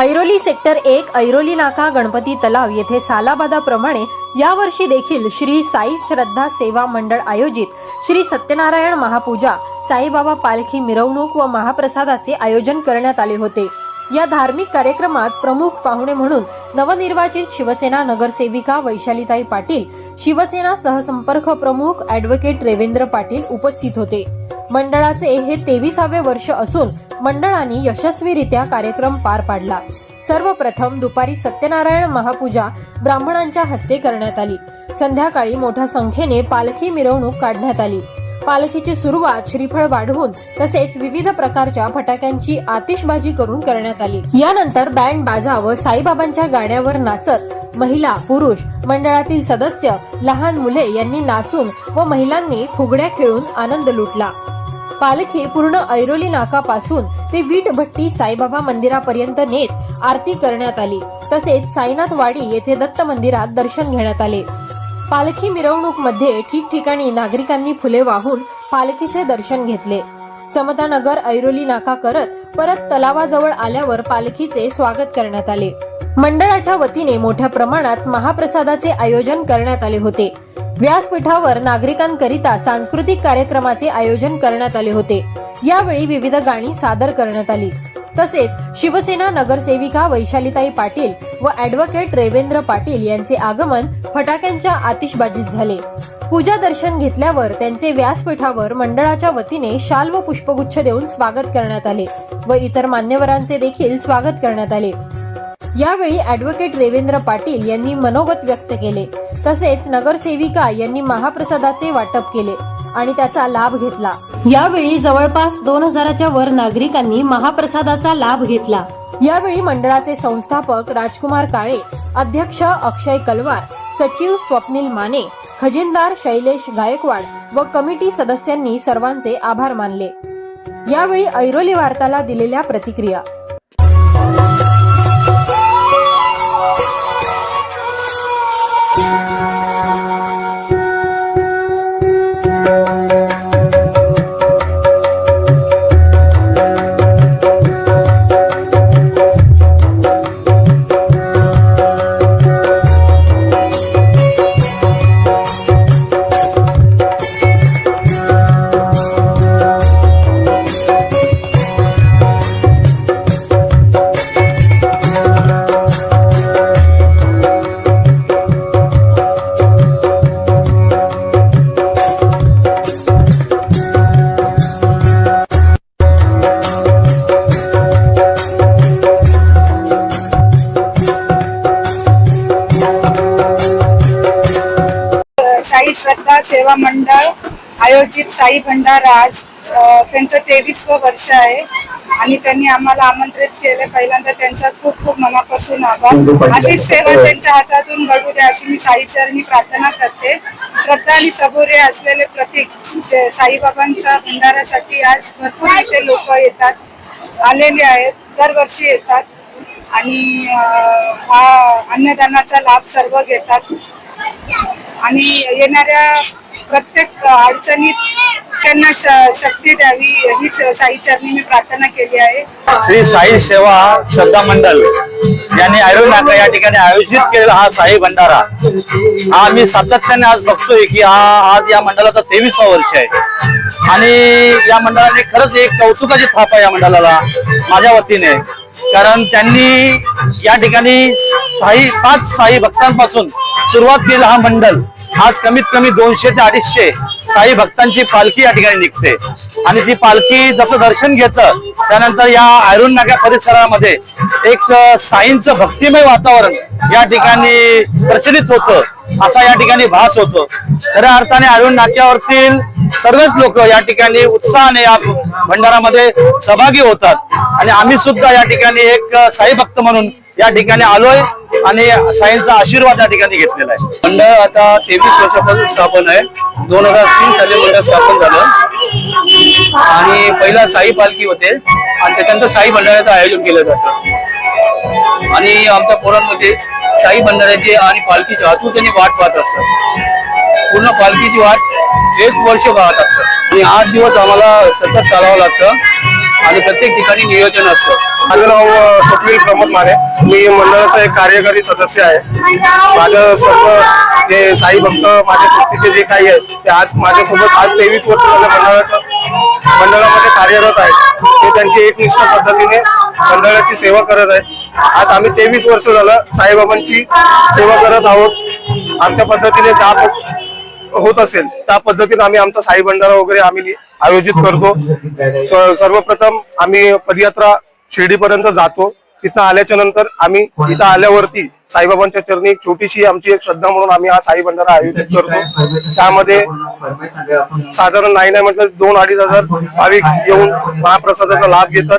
Airoli sector एक ऐरोली नाका गणपती तलाव येथे सालाबादाप्रमाणे यावर्षी देखील श्री साई श्रद्धा सेवा मंडळ आयोजित. श्री सत्यनारायण महापूजा साईबाबा पालखी मिरवणूक व महाप्रसादाचे आयोजन करण्यात आले होते. या धार्मिक कार्यक्रमात प्रमुख पाहुणे म्हणून नवनिर्वाचित शिवसेना नगरसेविका वैशालीताई पाटील शिवसेना सहसंपर्क प्रमुख ॲडव्होकेट रेवेंद्र पाटील उपस्थित होते. मंडळाचे हे तेविसावे वर्ष असून मंडळाने यशस्वीरित्या कार्यक्रम पार पाडला. सर्वप्रथम दुपारी सत्यनारायण महापूजा ब्राह्मणांच्या हस्ते करण्यात आली. संध्याकाळी मोठ्या संख्येने पालखी मिरवणूक काढण्यात आली. पालखीची सुरुवात श्रीफळ वाढवून तसेच विविध प्रकारच्या फटाक्यांची आतिषबाजी करून करण्यात आली. यानंतर बँड बाजा व साईबाबांच्या गाण्यावर नाचत महिला पुरुष मंडळातील सदस्य लहान मुले यांनी नाचून व महिलांनी फुगड्या खेळून आनंद लुटला. पालखी पूर्ण ऐरोली नाकापासून ते वीटभट्टी साईबाबा मंदिरापर्यंत नेत आरती करण्यात आली. तसेच साईनाथ वाडी येथे दत्त मंदिरात दर्शन घेण्यात आले. पालखी मिरवणूकमध्ये ठिकठिकाणी नागरिकांनी फुले वाहून पालखीचे दर्शन घेतले. समतानगर ऐरोली नाका करत परत तलावाजवळ आल्यावर पालखीचे स्वागत करण्यात आले. मंडळाच्या वतीने मोठ्या प्रमाणात महाप्रसादाचे आयोजन करण्यात आले होते. व्यासपीठावर नागरिकांकरिता सांस्कृतिक कार्यक्रमाचे आयोजन करण्यात आले होते. यावेळी विविध गाणी सादर करण्यात आली. तसेच शिवसेना नगरसेविका वैशालीताई पाटील व ॲडव्होकेट रेवेंद्र पाटील यांचे आगमन फटाक्यांच्या आतिषबाजीत झाले. पूजा दर्शन घेतल्यावर त्यांचे व्यासपीठावर मंडळाच्या वतीने शाल व पुष्पगुच्छ देऊन स्वागत करण्यात आले व इतर मान्यवरांचे देखील स्वागत करण्यात आले. यावेळी ॲडव्होकेट देवेंद्र पाटील यांनी मनोगत व्यक्त केले. तसेच नगरसेविका यांनी महाप्रसादाचे वाटप केले आणि त्याचा लाभ घेतला. यावेळी जवळपास दोन हजाराच्या वर नागरिकांनी महाप्रसादाचा लाभ घेतला. यावेळी मंडळाचे संस्थापक राजकुमार काळे अध्यक्ष अक्षय कलवार सचिव स्वप्नील माने खजिनदार शैलेश गायकवाड व कमिटी सदस्यांनी सर्वांचे आभार मानले. यावेळी ऐरोली वार्ताला दिलेल्या प्रतिक्रिया. सेवा मंडळ आयोजित साई भंडारा आज त्यांचं तेवीसवं वर्ष आहे आणि त्यांनी आम्हाला आमंत्रित केले. पहिल्यांदा त्यांचा खूप खूप मनापासून आभार. अशीच सेवा त्यांच्या हातातून घडू द्या अशी मी साईचरणी प्रार्थना करते. श्रद्धा आणि सबुरे असलेले प्रतीक जे साईबाबांचा भंडाऱ्यासाठी आज भरपूर इथे लोक येतात आलेले आहेत दरवर्षी येतात आणि हा अन्नदानाचा लाभ सर्व घेतात. आणि येणाऱ्या प्रत्येक अडचणीत त्यांना शक्ती द्यावी हीच साईचरणी मी प्रार्थना केली आहे. श्री साई सेवा श्रद्धा मंडळ यांनी आयोजन या ठिकाणी आयोजित केलेला हा साई भंडारा. हा मी सातत्याने आज बघतोय की हा आज या मंडळाचा तेवीसा वर्ष आहे. आणि या मंडळाने खरंच एक कौतुकाची थाप आहे या मंडळाला माझ्या वतीने. कारण त्यांनी या ठिकाणी साई पाच साई भक्तांपासून सुरुवात केलेला हा मंडल. आज कमीत कमी दोनशे ते अडीचशे साई भक्तांची पालखी या ठिकाणी निघते. आणि ती पालखी जसं दर्शन घेतं त्यानंतर या आयरून नाका परिसरामध्ये एक साईंचं भक्तिमय वातावरण या ठिकाणी प्रचलित होतं असा या ठिकाणी भास होतो. खऱ्या अर्थाने आयरून नाक्यावरतील सर्वच लोक या ठिकाणी उत्साहाने या भंडारामध्ये सहभागी होतात. आणि आम्ही सुद्धा या ठिकाणी एक साई भक्त म्हणून या ठिकाणी आलोय आणि साईंचा आशीर्वाद या ठिकाणी घेतलेला आहे. मंडळ आता तेवीस वर्षापासून स्थापन आहे. दोन हजार तीन साली मंडळ स्थापन झालं. आणि पहिला साई पालखी होते. आणि त्याच्यानंतर साई भंडाऱ्याचं आयोजन केलं जातं. आणि आमच्या पोरांमध्ये साई भंडाऱ्याची आणि पालखीची आतुरतेने वाट पाहत असतात. पूर्ण पालखीची वाट एक वर्ष पाहत असतं. आणि आठ दिवस आम्हाला सतत चालावं लागतं. आणि प्रत्येक ठिकाणी नियोजन असतं. माझं नाव स्वप्नील प्रमोद माने. मी मंडळाचा एक कार्यकारी सदस्य आहे. माझं सर्व जे साई भक्त माझ्या शक्तीचे जे काही आहे ते आज माझ्यासोबत आज तेवीस वर्ष झालं मंडळाच्या मंडळामध्ये कार्यरत आहेत. ते त्यांची एकनिष्ठ पद्धतीने मंडळाची सेवा करत आहे आज आम्ही तेवीस वर्ष झालं साईबाबांची सेवा करत आहोत. आमच्या पद्धतीने ज्या होत असेल त्या पद्धतीने आम्ही आमचा साई भंडारा वगैरे आम्ही आयोजित करतो. सर्वप्रथम आम्ही पदयात्रा शिर्डीपर्यंत जातो. तिथं आल्याच्यानंतर आम्ही इथं आल्यावरती साईबाबांच्या चरणी एक छोटीशी आमची एक श्रद्धा म्हणून आम्ही हा साई भंडारा आयोजित करतो. त्यामध्ये साधारण नाही नाही म्हटलं दोन अडीच हजार भाविक येऊन महाप्रसादाचा लाभ घेतात.